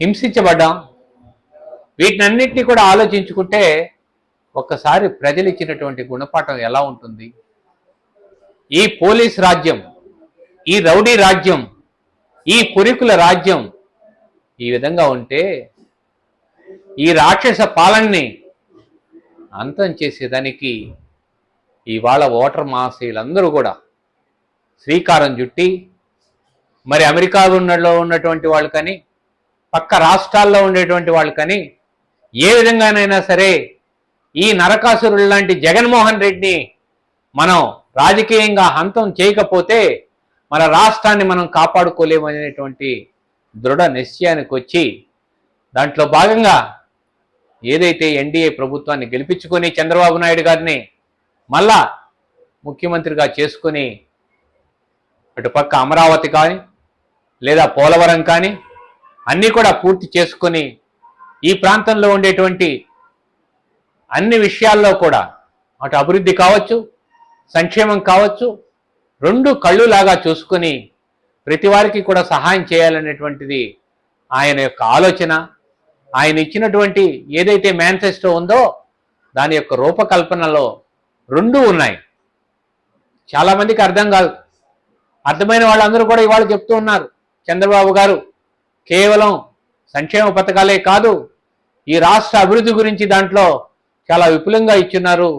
హింసించబడ్డాం. వీటినన్నింటినీ కూడా ఆలోచించుకుంటే ఒక్కసారి ప్రజలు ఇచ్చినటువంటి గుణపాఠం ఎలా ఉంటుంది? ఈ పోలీస్ రాజ్యం ఈ రౌడీ రాజ్యం ఈ పురికుల రాజ్యం ఈ విధంగా ఉంటే ఈ రాక్షస పాలనని అంతం చేసేదానికి ఇవాళ ఓటర్ మహాశయులందరూ కూడా శ్రీకారం చుట్టి మరి అమెరికా ఉన్నలో ఉన్నటువంటి వాళ్ళు కానీ పక్క రాష్ట్రాల్లో ఉండేటువంటి వాళ్ళు కానీ ఏ విధంగానైనా సరే ఈ నరకాసురుడు లాంటి జగన్మోహన్ రెడ్డిని మనం రాజకీయంగా హంతం చేయకపోతే మన రాష్ట్రాన్ని మనం కాపాడుకోలేమనేటువంటి దృఢ నిశ్చయానికి వచ్చి దాంట్లో భాగంగా ఏదైతే ఎన్డీఏ ప్రభుత్వాన్ని గెలిపించుకొని చంద్రబాబు నాయుడు గారిని మళ్ళా ముఖ్యమంత్రిగా చేసుకొని అటుపక్క అమరావతి కానీ లేదా పోలవరం కానీ అన్నీ కూడా పూర్తి చేసుకొని ఈ ప్రాంతంలో ఉండేటువంటి అన్ని విషయాల్లో కూడా అటు అభివృద్ధి కావచ్చు సంక్షేమం కావచ్చు రెండు కళ్ళులాగా చూసుకొని ప్రతి వారికి కూడా సహాయం చేయాలనేటువంటిది ఆయన యొక్క ఆలోచన. ఆయన ఇచ్చినటువంటి ఏదైతే మేనిఫెస్టో ఉందో దాని యొక్క రూపకల్పనలో రెండు ఉన్నాయి. చాలామందికి అర్థం కాదు. అర్థమైన వాళ్ళందరూ కూడా ఇవాళ చెప్తూ ఉన్నారు. చంద్రబాబు గారు కేవలం సంక్షేమ పథకాలే కాదు ఈ రాష్ట్ర అభివృద్ధి గురించి దాంట్లో చాలా విపులంగా ఇచ్చున్నారు.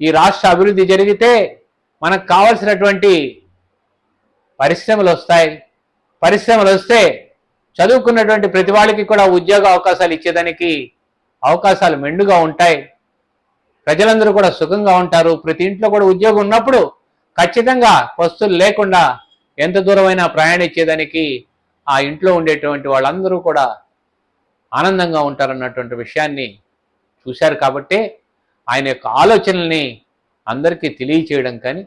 ఈ రాష్ట్ర అభివృద్ధి జరిగితే మనకు కావలసినటువంటి పరిశ్రమలు వస్తాయి పరిశ్రమలు వస్తే చదువుకున్నటువంటి ప్రతి వాళ్ళకి కూడా ఉద్యోగ అవకాశాలు ఇచ్చేదానికి అవకాశాలు మెండుగా ఉంటాయి. ప్రజలందరూ కూడా సుఖంగా ఉంటారు. ప్రతి ఇంట్లో కూడా ఉద్యోగం ఉన్నప్పుడు ఖచ్చితంగా వస్తువులు లేకుండా ఎంత దూరమైనా ప్రయాణించేదానికి ఆ ఇంట్లో ఉండేటువంటి వాళ్ళందరూ కూడా ఆనందంగా ఉంటారన్నటువంటి విషయాన్ని చూశారు కాబట్టే ఆయన యొక్క ఆలోచనల్ని అందరికీ తెలియచేయడం కానీ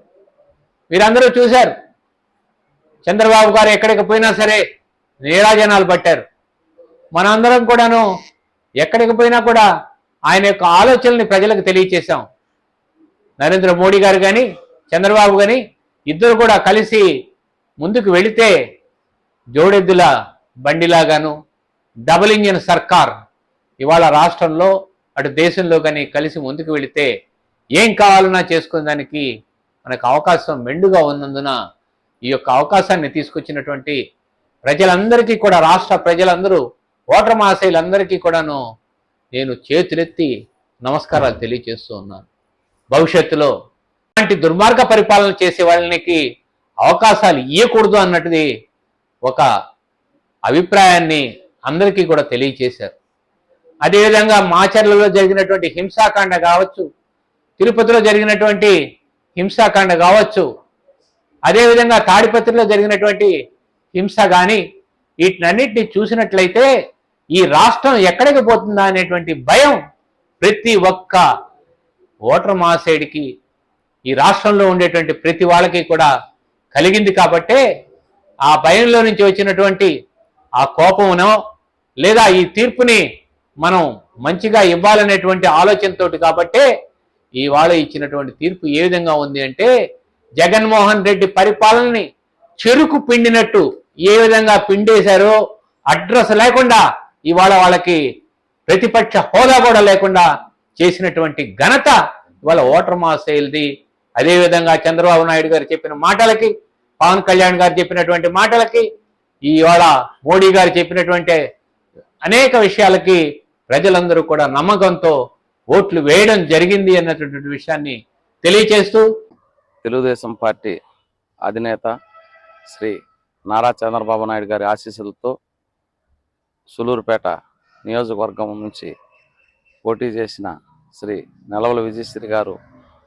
మీరందరూ చూశారు. చంద్రబాబు గారు ఎక్కడికి పోయినా సరే నీరాజనాలు పట్టారు. మనందరం కూడాను ఎక్కడికి పోయినా కూడా ఆయన యొక్క ఆలోచనల్ని ప్రజలకు తెలియచేశాం. నరేంద్ర మోడీ గారు కానీ చంద్రబాబు కానీ ఇద్దరు కూడా కలిసి ముందుకు వెళితే జోడెద్దుల బండిలాగాను డబుల్ ఇంజిన్ సర్కార్ ఇవాళ రాష్ట్రంలో అటు దేశంలో కానీ కలిసి ముందుకు వెళితే ఏం కావాలన్నా చేసుకునే దానికి మనకు అవకాశం మెండుగా ఉన్నందున ఈ యొక్క అవకాశాన్ని తీసుకొచ్చినటువంటి ప్రజలందరికీ కూడా రాష్ట్ర ప్రజలందరూ ఓటర్ మహాశయులందరికీ కూడాను నేను చేతులెత్తి నమస్కారాలు తెలియజేస్తూ ఉన్నాను. భవిష్యత్తులో ఇలాంటి దుర్మార్గ పరిపాలన చేసే వాళ్ళకి అవకాశాలు ఇవ్వకూడదు అన్నట్టుది ఒక అభిప్రాయాన్ని అందరికీ కూడా తెలియచేశారు. అదేవిధంగా మాచర్లలో జరిగినటువంటి హింసాకాండ కావచ్చు తిరుపతిలో జరిగినటువంటి హింసాకాండ కావచ్చు అదేవిధంగా తాడిపత్రిలో జరిగినటువంటి హింస కానీ వీటినన్నిటిని చూసినట్లయితే ఈ రాష్ట్రం ఎక్కడికి పోతుందా అనేటువంటి భయం ప్రతి ఒక్క ఓటర్ మాసేడికి ఈ రాష్ట్రంలో ఉండేటువంటి ప్రతి వాళ్ళకి కూడా కలిగింది కాబట్టే ఆ భయంలో నుంచి వచ్చినటువంటి ఆ కోపమునో లేదా ఈ తీర్పుని మనం మంచిగా ఇవ్వాలనేటువంటి ఆలోచనతోటి కాబట్టే ఇవాళ ఇచ్చినటువంటి తీర్పు ఏ విధంగా ఉంది అంటే జగన్మోహన్ రెడ్డి పరిపాలనని చెరుకు పిండినట్టు ఏ విధంగా పిండేశారో అడ్రస్ లేకుండా ఇవాళ వాళ్ళకి ప్రతిపక్ష హోదా కూడా లేకుండా చేసినటువంటి ఘనత ఇవాళ ఓటర్ మహాశైల్ది అదేవిధంగా చంద్రబాబు నాయుడు గారు చెప్పిన మాటలకి పవన్ కళ్యాణ్ గారు చెప్పినటువంటి మాటలకి ఇవాళ మోడీ గారు చెప్పినటువంటి అనేక విషయాలకి ప్రజలందరూ కూడా నమ్మకంతో ఓట్లు వేయడం జరిగింది అన్నటువంటి విషయాన్ని తెలియచేస్తూ తెలుగుదేశం పార్టీ అధినేత శ్రీ నారా చంద్రబాబు నాయుడు గారి ఆశీస్సులతో సులూరుపేట నియోజకవర్గం నుంచి పోటీ చేసిన శ్రీ నెలవల విజయశ్రీ గారు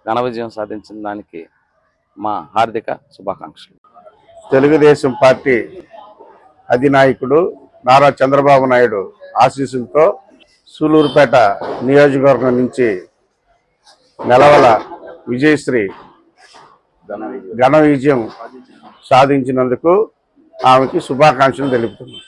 ఘన విజయం సాధించిన దానికి మా హార్దిక శుభాకాంక్షలు. తెలుగుదేశం పార్టీ అధినాయకుడు నారా చంద్రబాబు నాయుడు ఆశీస్సులతో సూలూరుపేట నియోజకవర్గం నుంచి నెలవల విజయశ్రీ ఘన విజయం సాధించినందుకు ఆమెకి శుభాకాంక్షలు తెలుపుతున్నాను